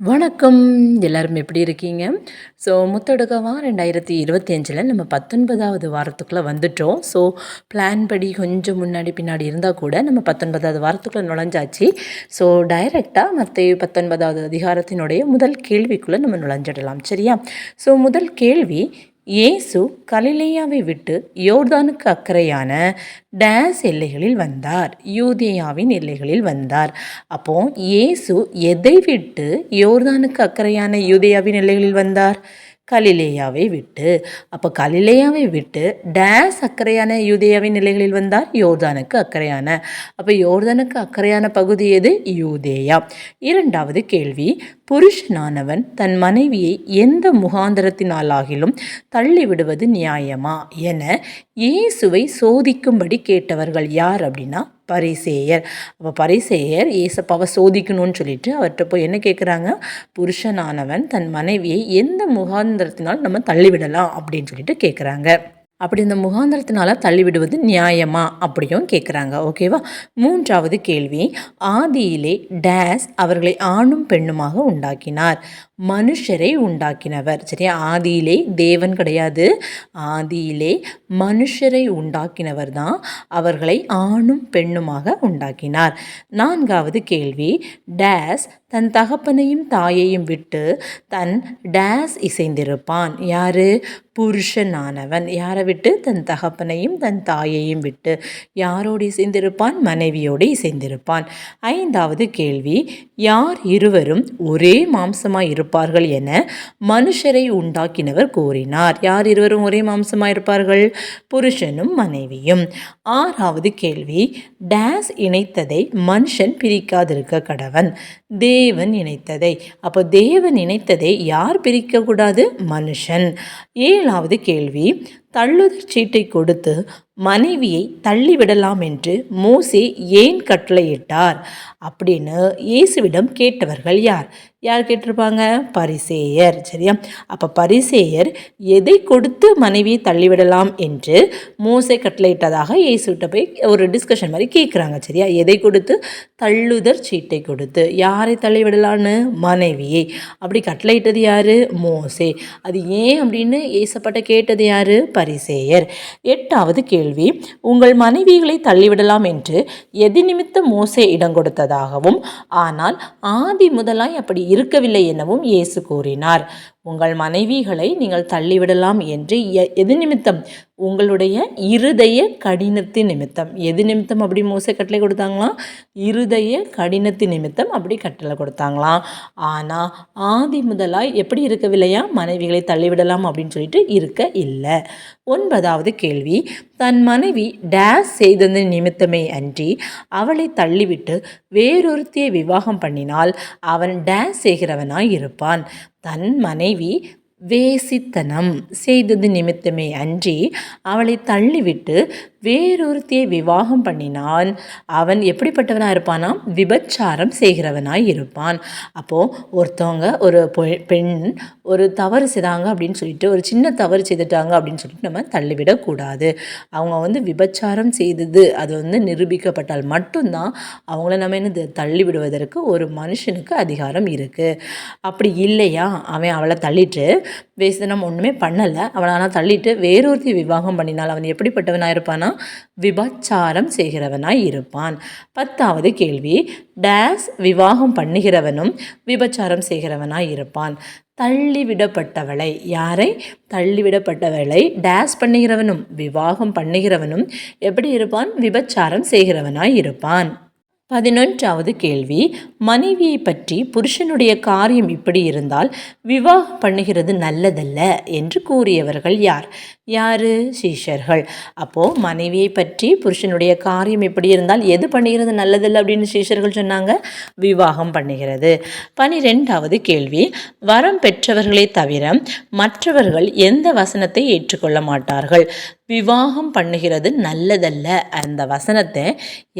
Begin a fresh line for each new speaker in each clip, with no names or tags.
வணக்கம். எல்லாரும் எப்படி இருக்கீங்க? ஸோ முத்தொடுக்கவா ரெண்டாயிரத்தி இருபத்தி அஞ்சில் நம்ம பத்தொன்பதாவது வாரத்துக்குள்ளே வந்துட்டோம். ஸோ பிளான் படி கொஞ்சம் முன்னாடி பின்னாடி இருந்தால் கூட நம்ம பத்தொன்பதாவது வாரத்துக்குள்ளே நுழைஞ்சாச்சு. ஸோ டைரெக்டாக மற்ற பத்தொன்பதாவது அதிகாரத்தினுடைய முதல் கேள்விக்குள்ளே நம்ம நுழைஞ்சிடலாம். சரியா? ஸோ முதல் கேள்வி இயேசு கலிலேயாவை விட்டு யோர்தானுக்கு அக்கறையான டேஸ் எல்லைகளில் வந்தார். யூதேயாவின் எல்லைகளில் வந்தார். அப்போ இயேசு எதை விட்டு யோர்தானுக்கு அக்கறையான யூதேயாவின் எல்லைகளில் வந்தார்? கலிலேயாவை விட்டு. அப்போ கலிலேயாவை விட்டு டேஸ் அக்கறையான யூதேயாவின் நிலைகளில் வந்தார். யோர்தானுக்கு அக்கறையான அப்போ யோர்தானுக்கு அக்கறையான பகுதி எது? யூதேயா. இரண்டாவது கேள்வி புருஷனானவன் தன் மனைவியை எந்த முகாந்திரத்தினாலாகிலும் தள்ளிவிடுவது நியாயமா என இயேசுவை சோதிக்கும்படி கேட்டவர்கள் யார் அப்படின்னா பரிசேயர். அப்போ பரிசேயர் ஏசப்பாவை சோதிக்கணும்னு சொல்லிட்டு அவர்கிட்ட போய் என்ன கேட்குறாங்க புருஷனானவன் தன் மனைவியை எந்த முகாந்திரத்தினால் நம்ம தள்ளிவிடலாம் அப்படின்னு சொல்லிட்டு கேட்குறாங்க அப்படி இந்த முகாந்திரத்தினால தள்ளிவிடுவது நியாயமா அப்படியும் கேட்குறாங்க ஓகேவா? மூன்றாவது கேள்வி ஆதியிலே டேஸ் அவர்களை ஆணும் பெண்ணுமாக உண்டாக்கினார். மனுஷரை உண்டாக்கினவர். சரியா? ஆதியிலே தேவன் கிடையாது. ஆதியிலே மனுஷரை உண்டாக்கினவர் தான் அவர்களை ஆணும் பெண்ணுமாக உண்டாக்கினார். நான்காவது கேள்வி டேஸ் தன் தகப்பனையும் தாயையும் விட்டு தன் டேஸ் இசைந்திருப்பான். யாரு? புருஷனானவன். யாரை விட்டு? தன் தகப்பனையும் தன் தாயையும் விட்டு. யாரோடு இசைந்திருப்பான்? மனைவியோடு இசைந்திருப்பான். ஐந்தாவது கேள்வி. யார் இருவரும் ஒரே மாம்சமாக இருப்பார்கள் என மனுஷரை உண்டாக்கினவர் கூறினார். யார் இருவரும் ஒரே மாம்சமாக இருப்பார்கள்? புருஷனும் மனைவியும். ஆறாவது கேள்வி. டேஸ் இணைத்ததை மனுஷன் பிரிக்காதிருக்க கடவன். தேவன் இணைத்ததை. அப்போ தேவன் இணைத்ததை யார் பிரிக்கக்கூடாது? மனுஷன். ஏழாவது கேள்வி தள்ளுதற் சீட்டை கொடுத்து மனைவியை தள்ளிவிடலாம் என்று மோசே ஏன் கட்டளையிட்டார்? அப்படின்னு இயேசுவிடம் கேட்டவர்கள் யார்? யார் கேட்டிருப்பாங்க? பரிசேயர் சரியா? அப்போ பரிசேயர் எதை கொடுத்து மனைவியை தள்ளிவிடலாம் என்று மோசை கட்டளையிட்டதாக இயேசுகிட்ட போய் ஒரு டிஸ்கஷன் மாதிரி கேட்குறாங்க சரியா? எதை கொடுத்து? தள்ளுதற் சீட்டை கொடுத்து. யாரை தள்ளிவிடலான்னு? மனைவியை. அப்படி கட்டளையிட்டது யார்? மோசே. அது ஏன் அப்படின்னு ஏசப்பட்ட கேட்டது யார்? பரிசேயர். எட்டாவது கேள்வி. உங்கள் மனைவிகளை தள்ளிவிடலாம் என்று எதி நிமித்த மோசே இடம் கொடுத்ததாகவும் ஆனால் ஆதி முதலாய் அப்படி இருக்கவில்லை எனவும் இயேசு கூறினார். உங்கள் மனைவிகளை நீங்கள் தள்ளிவிடலாம் என்று எது நிமித்தம்? உங்களுடைய இருதய கடினத்தின் நிமித்தம். எது நிமித்தம் அப்படி மோச கட்டளை கொடுத்தாங்களாம் இருதய கடினத்தின் நிமித்தம் அப்படி கட்டளை கொடுத்தாங்களாம் ஆனால் ஆதி முதலாய் எப்படி இருக்கவில்லையா? மனைவிகளை தள்ளிவிடலாம் அப்படின்னு சொல்லிட்டு இருக்க இல்லை. ஒன்பதாவது கேள்வி. தன் மனைவி டேஸ் செய்தது நிமித்தமே அன்றி அவளை தள்ளிவிட்டு வேறொருத்தியை விவாகம் பண்ணினால் அவன் டேஸ் செய்கிறவனாய் இருப்பான். தன் மனைவி வேசித்தனம் செய்தது நிமித்தமே அன்றி அவளை தள்ளிவிட்டு வேறொருத்தியை விவாகம் பண்ணினான் அவன் எப்படிப்பட்டவனாக இருப்பானா விபச்சாரம் செய்கிறவனாய் இருப்பான். அப்போது ஒருத்தவங்க ஒரு பெண் ஒரு தவறு செய்தாங்க அப்படின்னு சொல்லிட்டு ஒரு சின்ன தவறு செய்துட்டாங்க அப்படின்னு சொல்லிட்டு நம்ம தள்ளிவிடக்கூடாது அவங்க வந்து விபச்சாரம் செய்தது அது வந்து நிரூபிக்கப்பட்டால் மட்டும்தான் அவங்கள நம்ம என்ன தள்ளிவிடுவதற்கு ஒரு மனுஷனுக்கு அதிகாரம் இருக்குது அப்படி இல்லையா? அவன் அவளை தள்ளிட்டு வேசனம் ஒன்றுமே பண்ணலை. அவனை ஆனால் தள்ளிட்டு வேறொருத்தி விவாகம் பண்ணினால் அவன் எப்படிப்பட்டவனாக இருப்பானா? விபச்சாரம் செய்கிறவனாய் இருப்பான். பத்தாவது கேள்வி. டேஸ் விவாகம் பண்ணுகிறவனும் விபச்சாரம் செய்கிறவனாய் இருப்பான். தள்ளிவிடப்பட்டவளை யாரை? தள்ளிவிடப்பட்டவளை டேஸ் பண்ணுகிறவனும் விவாகம் பண்ணுகிறவனும் எப்படி இருப்பான்? விபச்சாரம் செய்கிறவனாய் இருப்பான். பதினொன்றாவது கேள்வி. மனைவியை பற்றி புருஷனுடைய காரியம் இப்படி இருந்தால் விவாகம் பண்ணுகிறது நல்லதல்ல என்று கூறியவர்கள் யார்? யார்? சீஷர்கள். அப்போது மனைவியை பற்றி புருஷனுடைய காரியம் எப்படி இருந்தால் எது பண்ணுகிறது நல்லதில்லை அப்படின்னு சீஷர்கள் சொன்னாங்க. விவாகம் பண்ணுகிறது. பனிரெண்டாவது கேள்வி. வரம் பெற்றவர்களே தவிர மற்றவர்கள் எந்த வசனத்தை ஏற்றுக்கொள்ள மாட்டார்கள்? விவாகம் பண்ணுகிறது நல்லதல்ல. அந்த வசனத்தை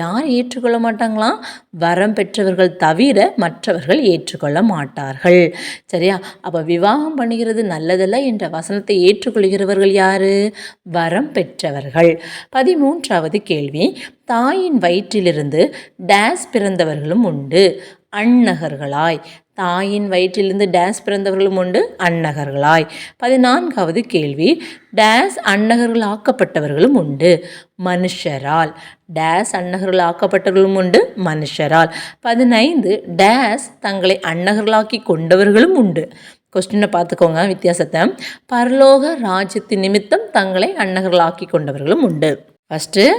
யார் ஏற்றுக்கொள்ள மாட்டாங்களாம் வரம் பெற்றவர்கள் தவிர மற்றவர்கள் ஏற்றுக்கொள்ள மாட்டார்கள். சரியா? அப்போ விவாகம் பண்ணுகிறது நல்லதல்ல என்ற வசனத்தை ஏற்றுக்கொள்கிறவர்கள் யார்? யாரு? வரம் பெற்றவர்கள். பதிமூன்றாவது கேள்வி. தாயின் வயிற்றிலிருந்து டேஸ் பிறந்தவர்களும் உண்டு. அன்னகர்களாய் தாயின் வயிற்றிலிருந்து டேஸ் பிறந்தவர்களும் உண்டு அன்னகர்களாய் பதினான்காவது கேள்வி. டேஸ் அன்னகர்கள் ஆக்கப்பட்டவர்களும் உண்டு மனுஷரால். டேஸ் அன்னகர்கள் ஆக்கப்பட்டவர்களும் உண்டு மனுஷரால். பதினைந்து. டேஸ் தங்களை அன்னகர்களாக்கி கொண்டவர்களும் உண்டு. கொஸ்டினை பார்த்துக்கோங்க வித்தியாசத்தை. பரலோக ராஜ்யத்தின் நிமித்தம் தங்களை அன்னகர்களாக்கி கொண்டவர்களும் உண்டு. ஃபஸ்ட்டு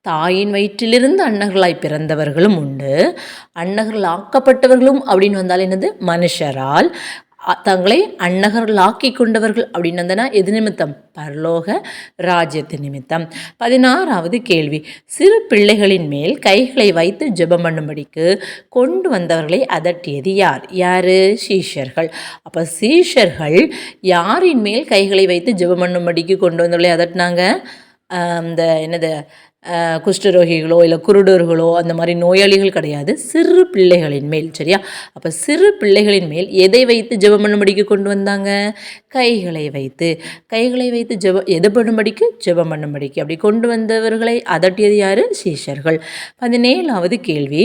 தாயின் வயிற்றிலிருந்து அன்னகர்களாய் பிறந்தவர்களும் உண்டு. அன்னகர்கள் ஆக்கப்பட்டவர்களும் அப்படின்னு வந்தால் என்னது? மனுஷரால். அ- தங்களை அன்னகர்களாக்கி கொண்டவர்கள் அப்படின்னு வந்தனா எது நிமித்தம்? பரலோக ராஜ்யத்து நிமித்தம். பதினாறாவது கேள்வி. சிறு பிள்ளைகளின் மேல் கைகளை வைத்து ஜெபம் பண்ணும்படிக்கு கொண்டு வந்தவர்களை அதட்டியது யார்? யாரு? சீஷர்கள். அப்போ சீஷர்கள் யாரின் மேல் கைகளை வைத்து ஜெபம் பண்ணும்படிக்கு கொண்டு வந்தவர்களை அதட்டினாங்க? இந்த என்னது? குஷ்டரோகிகளோ இல்லை குருடர்களோ அந்த மாதிரி நோயாளிகள் கிடையாது. சிறு பிள்ளைகளின் மேல் சரியா? அப்போ சிறு பிள்ளைகளின் மேல் எதை வைத்து ஜெபம் பண்ணும்படிக்கு கொண்டு வந்தாங்க? கைகளை வைத்து. கைகளை வைத்து ஜெப எது பண்ணும்படிக்கு ஜெபம் பண்ணும்படிக்கு அப்படி கொண்டு வந்தவர்களை அதட்டியது யாரு? சீஷர்கள். பதினேழாவது கேள்வி.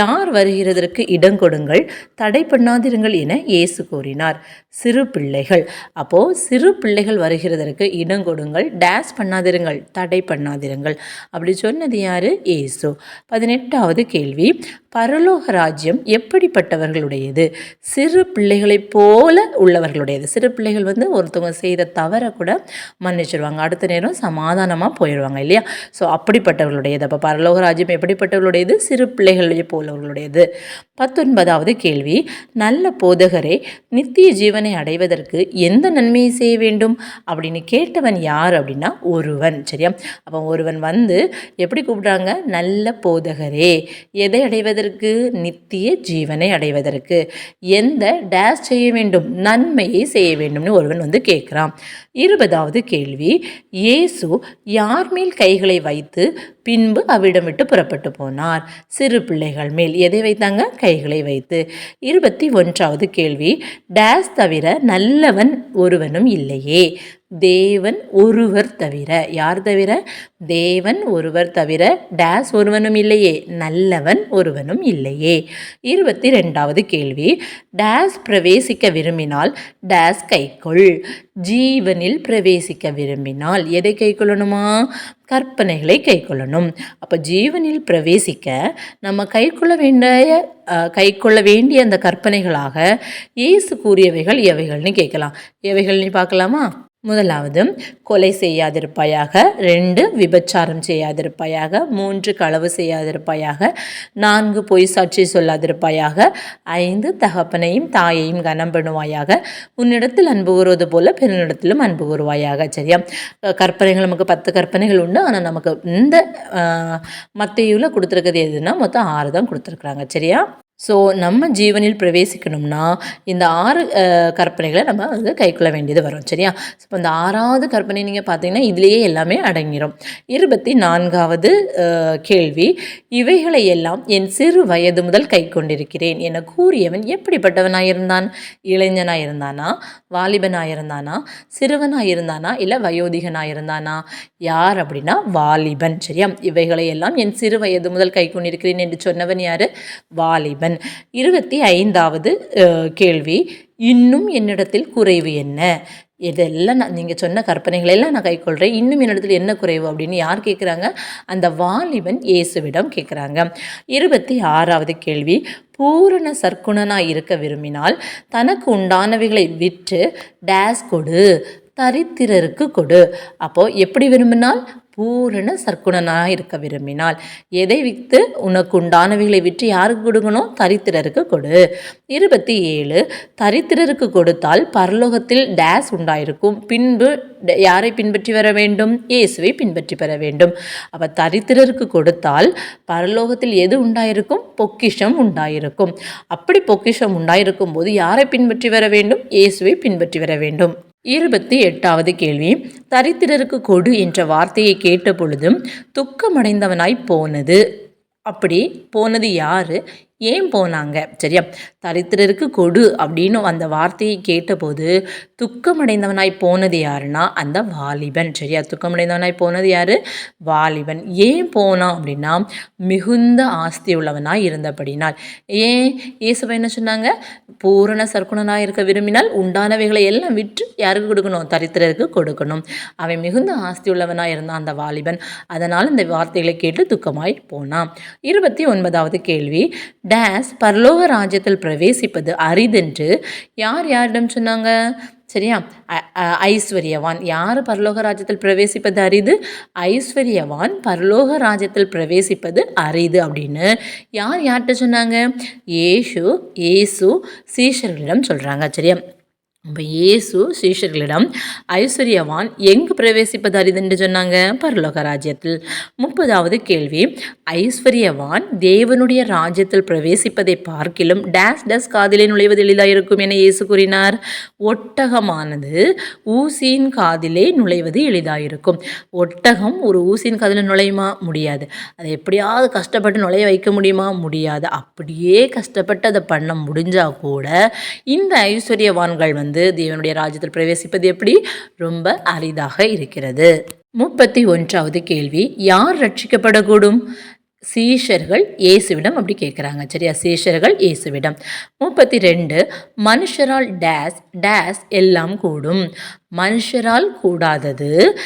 யார் வருகிறதற்கு இடம் கொடுங்கள் தடை பண்ணாதிருங்கள் என இயேசு கூறினார். சிறு பிள்ளைகள். அப்போது சிறு பிள்ளைகள் வருகிறதற்கு இடம் கொடுங்கள் டேஸ் பண்ணாதிருங்கள் தடை பண்ணாதிருங்கள். அப்படி சொன்னது யாரு? இயேசு பதினெட்டாவது கேள்வி. பரலோக ராஜ்யம் எப்படிப்பட்டவர்களுடையது? சிறு பிள்ளைகளைப் போல உள்ளவர்களுடையது. சிறு பிள்ளைகள் வந்து ஒருத்தவங்க செய்த தவறை கூட மன்னிச்சிடுவாங்க அடுத்த நேரம் சமாதானமாக போயிடுவாங்க இல்லையா? ஸோ அப்படிப்பட்டவர்களுடையது. அப்போ பரலோக ராஜ்யம் எப்படிப்பட்டவர்களுடையது? சிறு பிள்ளைகளை போலவர்களுடையது. பத்தொன்பதாவது கேள்வி. நல்ல போதகரே நித்திய ஜீவனை அடைவதற்கு எந்த நன்மையை செய்ய வேண்டும்? அப்படின்னு கேட்டவன் யார் அப்படின்னா ஒருவன் சரியா? அப்போ ஒருவன் வந்து எப்படி கூப்பிடுறாங்க? நல்ல போதகரே எதை அடைவதற்கு நித்திய ஜீவனை அடைவதற்கு. எந்த டேஷ் செய்ய வேண்டும்? நன்மையை செய்ய வேண்டும்னு ஒருவன் வந்து கேட்குறான். இருபதாவது கேள்வி இயேசு யார் மேல் கைகளை வைத்து பின்பு அவ்விடம் விட்டு புறப்பட்டு போனார். சிறு பிள்ளைகள் மேல் எதை வைத்தாங்க? கைகளை வைத்து. இருபத்தி ஒன்றாவது கேள்வி. டேஸ் தவிர நல்லவன் ஒருவனும் இல்லையே. தேவன் ஒருவர் தவிர. யார் தவிர? தேவன் ஒருவர் தவிர டேஸ் ஒருவனும் இல்லையே. நல்லவன் ஒருவனும் இல்லையே. இருபத்தி ரெண்டாவது கேள்வி. டேஸ் பிரவேசிக்க விரும்பினால் டேஸ் கைக்குள். ஜீவனில் பிரவேசிக்க விரும்பினால் எதை கைக்கொள்ளணுமா? கற்பனைகளை கைக்கொள்ளணும். அப்போ ஜீவனில் பிரவேசிக்க நம்ம கைக்கொள்ள வேண்டிய கை கைக்கொள்ள வேண்டிய அந்த கற்பனைகளாக இயேசு கூறியவைகள் எவைகள்னு கேட்கலாம். எவைகள்னு பார்க்கலாமா? முதலாவது கொலை செய்யாதிருப்பாயாக ரெண்டு விபச்சாரம் செய்யாதிருப்பாயாக மூன்று களவு செய்யாதிருப்பாயாக நான்கு பொய் சாட்சி சொல்லாதிருப்பாயாக ஐந்து தகப்பனையும் தாயையும் கனம் பண்ணுவாயாக உன்னிடத்தில் அன்பு கூறுவது போல பெருநிடத்திலும் அன்பு கூறுவாயாக. சரியா? கற்பனைகள் நமக்கு பத்து கற்பனைகள் உண்டு. ஆனால் நமக்கு இந்த மத்தியில் கொடுத்துருக்கிறது எதுன்னா மொத்தம் ஆறு தான் கொடுத்துருக்குறாங்க. சரியா? ஸோ நம்ம ஜீவனில் பிரவேசிக்கணும்னா இந்த ஆறு கற்பனைகளை நம்ம வந்து கைக்கொள்ள வேண்டியது வரும் சரியா? இப்போ இந்த ஆறாவது கற்பனை நீங்கள் பார்த்தீங்கன்னா இதுலேயே எல்லாமே அடங்கிடும் இருபத்தி நான்காவது கேள்வி இவைகளை எல்லாம் என் சிறு வயது முதல் கை கொண்டிருக்கிறேன். என கூறியவன் எப்படிப்பட்டவனாக இருந்தான்? இளைஞனாக இருந்தானா? வாலிபனாக இருந்தானா? சிறுவனாக இருந்தானா? இல்லை வயோதிகனாக இருந்தானா? யார் அப்படின்னா வாலிபன் சரியா? இவைகளை எல்லாம் என் சிறு வயது முதல் கை கொண்டிருக்கிறேன் என்று சொன்னவன் யார்? வாலிபன். இருபத்தி ஐந்தாவது கேள்வி இன்னும் என்னிடத்தில் குறைவு என்ன? இதெல்லாம் நான் நீங்கள் சொன்ன கற்பனைகளை எல்லாம் நான் கைக்கொள்கிறேன் இன்னும் என்னிடத்தில் என்ன குறைவு? அப்படின்னு யார் கேட்குறாங்க அந்த வாலிபன் இயேசுவிடம் கேட்குறாங்க இருபத்தி ஆறாவது கேள்வி பூரண சர்க்குணனாக இருக்க விரும்பினால் தனக்கு உண்டானவைகளை விற்று டேஸ் கொடு தரித்திரருக்கு கொடு. அப்போது எப்படி விரும்பினால் பூரண சர்க்குணனாக இருக்க விரும்பினால். எதை விற்று உனக்கு உண்டானவைகளை விற்று யாருக்கு கொடுக்கணும் தரித்திரருக்கு கொடு. இருபத்தி ஏழு தரித்திரருக்கு கொடுத்தால் பரலோகத்தில் டேஸ் உண்டாயிருக்கும். பின்பு யாரை பின்பற்றி வர வேண்டும்? இயேசுவை பின்பற்றி பெற வேண்டும். அப்போ தரித்திரருக்கு கொடுத்தால் பரலோகத்தில் எது உண்டாயிருக்கும்? பொக்கிஷம் உண்டாயிருக்கும். அப்படி பொக்கிஷம் உண்டாயிருக்கும் போது யாரை பின்பற்றி வர வேண்டும்? இயேசுவை பின்பற்றி வர வேண்டும். இருபத்தி எட்டாவது கேள்வி. தரித்திரருக்கு கொடு என்ற வார்த்தையை கேட்ட பொழுதும் துக்கமடைந்தவனாய் போனது. அப்படி போனது யாரு? ஏன் போனாங்க? சரியா? தரித்திரருக்கு கொடு அப்படின்னு அந்த வார்த்தையை கேட்டபோது துக்கமடைந்தவனாய் போனது யாருன்னா அந்த வாலிபன். சரியா? துக்கமடைந்தவனாய் போனது யாரு? வாலிபன். ஏன் போனான் அப்படின்னா மிகுந்த ஆஸ்தி உள்ளவனாய் இருந்தபடினால். ஏன்? இயேசுவை என்ன சொன்னாங்க? பூரண சர்க்குணனாக இருக்க விரும்பினால் உண்டானவைகளை எல்லாம் விற்று யாருக்கு கொடுக்கணும்? தரித்திரருக்கு கொடுக்கணும். அவன் மிகுந்த ஆஸ்தி உள்ளவனாக இருந்தான் அந்த வாலிபன். அதனால் இந்த வார்த்தைகளை கேட்டு துக்கமாய் போனான். இருபத்தி ஒன்பதாவது கேள்வி. டேஸ் பரலோக ராஜ்யத்தில் பிரவேசிப்பது அரிதென்று யார் யாரிடம் சொன்னாங்க? சரியா? ஐஸ்வர்யவான். யார் பரலோக ராஜ்யத்தில் பிரவேசிப்பது அரிது? ஐஸ்வர்யவான் பரலோக ராஜ்யத்தில் பிரவேசிப்பது அரிது அப்படின்னு யார் யார்கிட்ட சொன்னாங்க? ஏசு ஏசு சீஷர்களிடம் சொல்கிறாங்க சரியா? இப்போ இயேசு சீஷர்களிடம் ஐஸ்வர்யவான் எங்கு பிரவேசிப்பது அரிதென்று சொன்னாங்க. பரலோக ராஜ்யத்தில் முப்பதாவது கேள்வி ஐஸ்வர்யவான் தேவனுடைய ராஜ்யத்தில் பிரவேசிப்பதை பார்க்கிலும் டேஸ் டேஸ் காதிலே நுழைவது எளிதாக இருக்கும்? என இயேசு கூறினார். ஒட்டகமானது ஊசியின் காதிலே நுழைவது எளிதாக இருக்கும். ஒட்டகம் ஒரு ஊசியின் காதில் நுழையுமா? முடியாது. அதை எப்படியாவது கஷ்டப்பட்டு நுழைய வைக்க முடியுமா? முடியாது. அப்படியே கஷ்டப்பட்டு அதை பண்ண முடிஞ்சால் கூட இந்த ஐஸ்வர்யவான்கள் வந்து தேவனுடைய ராஜ்யத்தில் பிரவேசிப்பது எப்படி? ரொம்ப அரிதாக இருக்கிறது. முப்பத்தி ஒன்றாவது கேள்வி யார் ரட்சிக்கப்படக்கூடும்? சீஷர்கள் இயேசுவிடம் அப்படி கேட்குறாங்க சரியா? சீஷர்கள் இயேசுவிடம். முப்பத்தி ரெண்டு மனுஷரால் டேஸ் டேஸ் எல்லாம் கூடும். மனுஷரால் கூடாதது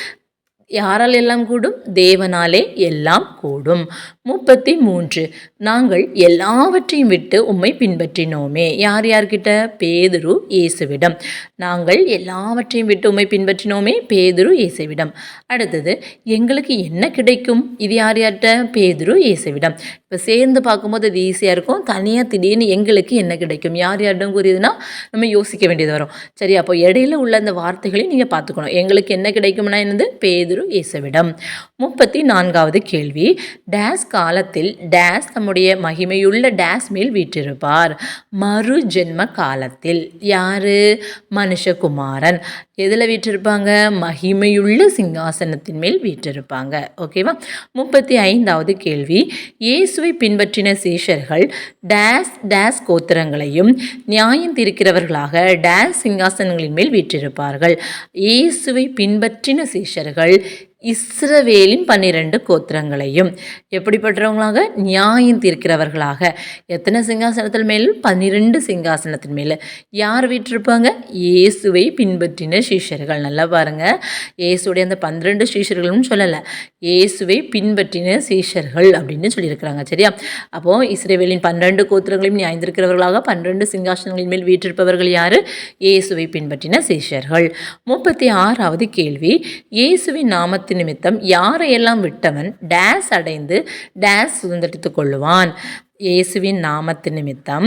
யாரால் எல்லாம் கூடும்? தேவனாலே எல்லாம் கூடும். முப்பத்தி மூன்று நாங்கள் எல்லாவற்றையும் விட்டு உம்மை பின்பற்றினோமே. யார் யார்கிட்ட? பேதுரு இயேசுவிடம். நாங்கள் எல்லாவற்றையும் விட்டு உம்மை பின்பற்றினோமே பேதுரு இயேசுவிடம். அடுத்தது எங்களுக்கு என்ன கிடைக்கும்? இது யார் யார்கிட்ட? பேதுரு இயேசுவிடம். இப்போ சேர்ந்து பார்க்கும்போது அது ஈஸியாக இருக்கும். தனியாக திடீர்னு எங்களுக்கு என்ன கிடைக்கும்? யார் யாரிடம் கூறியதுன்னா நம்ம யோசிக்க வேண்டியது வரும். சரி அப்போ இடையில உள்ள அந்த வார்த்தைகளையும் நீங்கள் பார்த்துக்கணும். எங்களுக்கு என்ன கிடைக்கும்னா என்னது? பேதுரு இயேசுவிடம். முப்பத்தி நான்காவது கேள்வி. டேஸ் காலத்தில் டேஸ் தம்முடைய மகிமையுள்ள டேஸ் மேல் வீற்றிருப்பார். மறு ஜென்ம காலத்தில். யாரு? மனுஷகுமாரன். எதில் வீற்றிருப்பாங்க? மகிமையுள்ள சிங்காசனத்தின் மேல் வீற்றிருப்பாங்க. ஓகேவா முப்பத்தி ஐந்தாவது கேள்வி. இயேசுவை பின்பற்றின சீஷர்கள் டேஸ் டேஸ் கோத்திரங்களையும் நியாயம் தீர்க்கிறவர்களாக டேஸ் சிங்காசனங்களின் மேல் வீற்றிருப்பார்கள். இயேசுவை பின்பற்றின சீஷர்கள் இஸ்ரவேலின் பன்னிரண்டு கோத்திரங்களையும். எப்படிப்பட்டவங்களாக? நியாயம் தீர்க்கிறவர்களாக. எத்தனை சிங்காசனத்தின் மேல்? பன்னிரெண்டு சிங்காசனத்தின் மேல். யார் வீற்றிருப்பாங்க? இயேசுவை பின்பற்றின சீஷர்கள். நல்லா பாருங்க. இயேசுடைய அந்த பன்னிரெண்டு சீஷர்கள்னு சொல்லலை. இயேசுவை பின்பற்றின சீஷர்கள் அப்படின்னு சொல்லியிருக்கிறாங்க. சரியா? அப்போது இஸ்ரேவேலின் பன்னிரெண்டு கோத்திரங்களையும் நியாயந்திருக்கிறவர்களாக பன்னிரெண்டு சிங்காசனங்களின் மேல் வீற்றிருப்பவர்கள் யார்? இயேசுவை பின்பற்றின சீஷர்கள். முப்பத்தி ஆறாவது கேள்வி. இயேசுவின் நாமத்து நிமித்தம் யாரையெல்லாம் விட்டவன் டேஸ் அடைந்து டேஸ் சுதந்திரித்துக் கொள்ளுவான். இயேசுவின் நாமத்து நிமித்தம்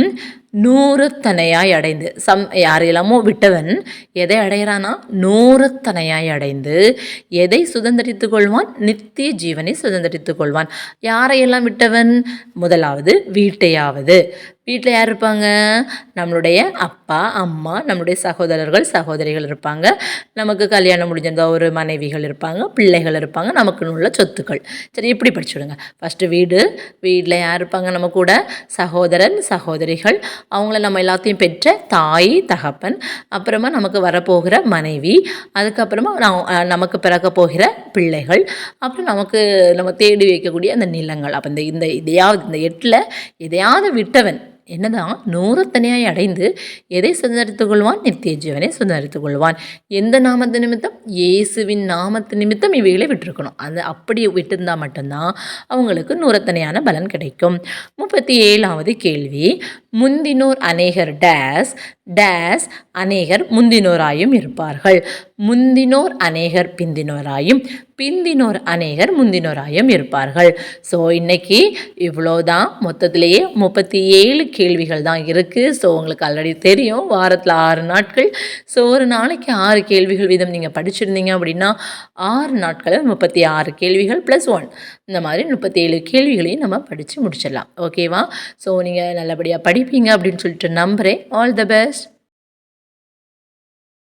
நூறுத்தனையாய் அடைந்து சம் யாரையெல்லாமோ விட்டவன் எதை அடைகிறானா? நூறுத்தனையாய் அடைந்து எதை சுதந்திரித்து கொள்வான்? நித்திய ஜீவனை சுதந்திரித்து கொள்வான். யாரையெல்லாம் விட்டவன்? முதலாவது வீட்டையாவது. வீட்டில் யார் இருப்பாங்க? நம்மளுடைய அப்பா அம்மா நம்மளுடைய சகோதரர்கள் சகோதரிகள் இருப்பாங்க. நமக்கு கல்யாணம் முடிஞ்சிருந்தா ஒரு மனைவிகள் இருப்பாங்க பிள்ளைகள் இருப்பாங்க. நமக்குன்னு உள்ள சொத்துக்கள். சரி இப்படி படிச்சுடுங்க. ஃபஸ்ட்டு வீடு வீட்டில் யார் இருப்பாங்க? நம்ம கூட சகோதரன் சகோதரிகள் அவங்கள நம்ம எல்லாத்தையும் பெற்ற தாய் தகப்பன் அப்புறமா நமக்கு வரப்போகிற மனைவி அதுக்கப்புறமா நான் நமக்கு பிறக்க போகிற பிள்ளைகள் அப்புறம் நமக்கு நம்ம தேடி வைக்கக்கூடிய அந்த நிலங்கள். அப்போ இந்த இந்த இதையாவது இந்த எட்டில் எதையாவது விட்டவன் என்னதான் நூறத்தனையாய் அடைந்து எதை சுதந்தரித்துக் கொள்வான் நித்திய ஜீவனை சுதந்தரித்துக் கொள்வான் எந்த நாமத்து நிமித்தம்? இயேசுவின் நாமத்து நிமித்தம் இவைகளை விட்டுருக்கணும். அது அப்படி விட்டிருந்தால் மட்டும்தான் அவங்களுக்கு நூறத்தனையான பலன் கிடைக்கும். முப்பத்தி ஏழாவது கேள்வி. முந்தினோர் அநேகர் டேஸ் டேஸ் அநேகர் முந்தினோராயும் இருப்பார்கள். முந்தினோர் அநேகர் பிந்தினோராயும் பிந்தினோர் அநேகர் முந்தினோராயும் இருப்பார்கள். ஸோ இன்னைக்கு இவ்வளோதான். மொத்தத்திலேயே முப்பத்தி ஏழு கேள்விகள் தான் இருக்குது ஸோ உங்களுக்கு ஆல்ரெடி தெரியும். வாரத்தில் ஆறு நாட்கள். ஸோ ஒரு நாளைக்கு ஆறு கேள்விகள் வீதம் நீங்கள் படிச்சிருந்தீங்க அப்படின்னா ஆறு நாட்களில் முப்பத்தி ஆறு கேள்விகள் ப்ளஸ் ஒன் இந்த மாதிரி முப்பத்தி ஏழு கேள்விகளையும் நம்ம படித்து முடிச்சிடலாம். ஓகேவா ஸோ நீங்கள் நல்லபடியாக படிப்பீங்க அப்படின்னு சொல்லிட்டு நம்புகிறேன் ஆல் த பெஸ்ட்